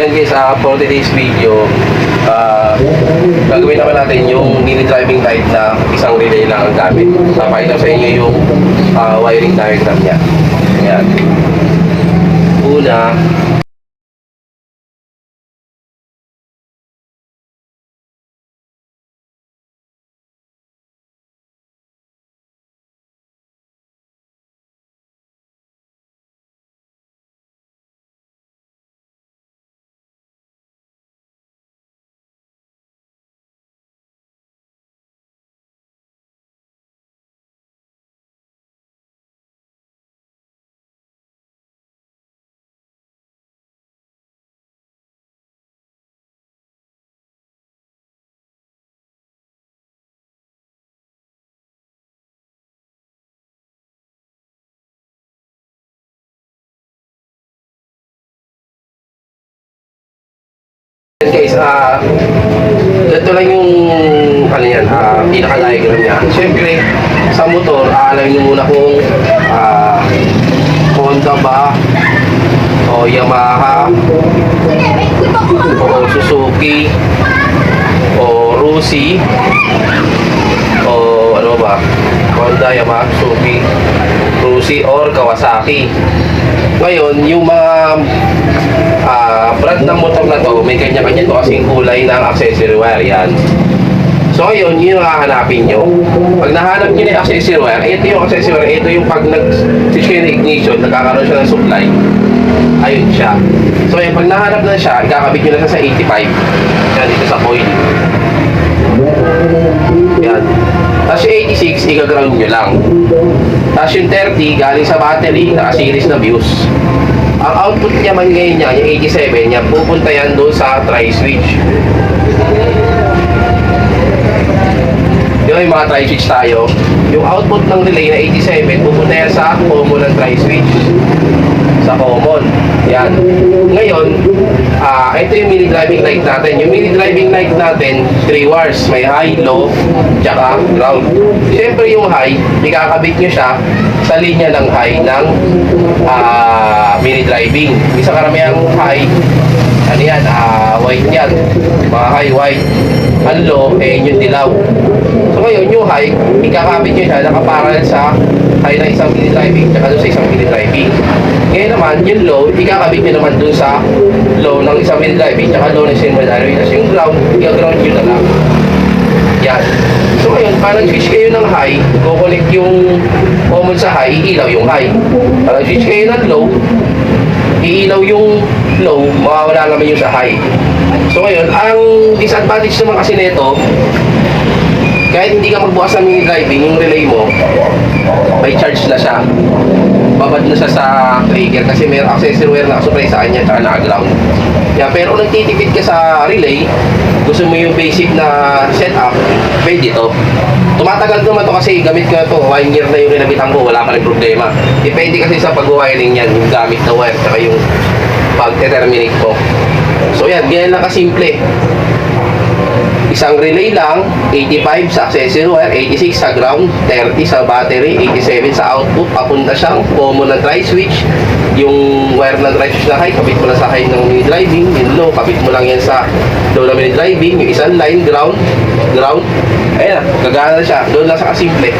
Yan guys, uh, for today's video, ah gagawin naman natin yung mini driving light na isang relay lang ang gamit. Papakita sa inyo yung ah, wiring diagram niya. Yan. Una, Ah ito lang yung ano yan, ah pinaka-diagram niya. Siyempre, sa motor, aalay nyo muna kung ah Honda ba o Yamaha o Suzuki o Rusi o ano ba Honda, Yamaha, Suzuki Rusi or Kawasaki ngayon, yung mga brand ng motor na to, may kanya-kanya to kasing kulay ng accessory wire yan. So ngayon, yun yung hahanapin nyo. Pag nahanap nyo na yung accessory wire, ito yung accessory wire, ito yung pag ng ignition, nagkakaroon siya ng supply. Ayun siya. So ngayon, pag nahanap na siya, ikakabit nyo na siya sa 85. Yan, dito sa coil. Yan. Tapos yung 86, igaground nyo lang. Tapos yung 30, galing sa battery, naka-series na views. Ang output niya man ngayon niya, yung 87 niya, pupunta yan doon sa tri-switch. Di ba yung mga tri-switch tayo? Yung output ng relay na 87, pupunta yan sa common ng tri-switch. Sa common. Yan. Ngayon, ah ito yung mini driving light natin. Yung mini driving light natin, 3 wires. May high, low, tsaka ground. Siyempre yung high, ikakabit nyo siya sa linya ng high ng ah mini driving. Isa karamihang high, ano yan, ah white yan. Mga high white. Ang low, eh yung dilaw. So ngayon, yung high, ikakabit nyo siya nakaparallel sa high ng isang mini driving tsaka doon sa isang mini driving. Ngayon naman, yung low, ikakabit nyo naman doon sa low ng isang mini driving tsaka low ng isang mini driving. Tapos yung ground, i-ground nyo na lang. Yan. So ngayon, parang switch kayo ng high, kukulik yung common sa high, ilaw yung high. Parang switch kayo ng low, iilaw yung low, mawawala naman yung sa high. So ngayon, ang disadvantage naman kasi nito, kahit hindi ka magbukas ng driving, yung relay mo, may charge na siya. Babad na siya sa trigger kasi may accessory wire na supply sa kanya tsaka naka-ground. Yeah, pero kung nagtitipid ka sa relay, gusto mo yung basic na setup, pwede to. Tumatagal naman to kasi gamit ko to, one year na yung rinabitan ko, wala pa rin problema. Depende kasi sa pag-wiring yan, yung gamit na wire, tsaka yung pag-terminate ko. So yan, ganyan lang kasimple. Isang relay lang, 85 sa accessory wire, 86 sa ground, 30 sa battery, 87 sa output, papunta siyang common na dry switch. Yung wire ng dry switch na high, kapit mo lang sa high ng mini driving, yung low, kapit mo lang yan sa low na mini driving, yung isang line, ground, ground, ayan na, gagana na siya, doon lang sa kasimple.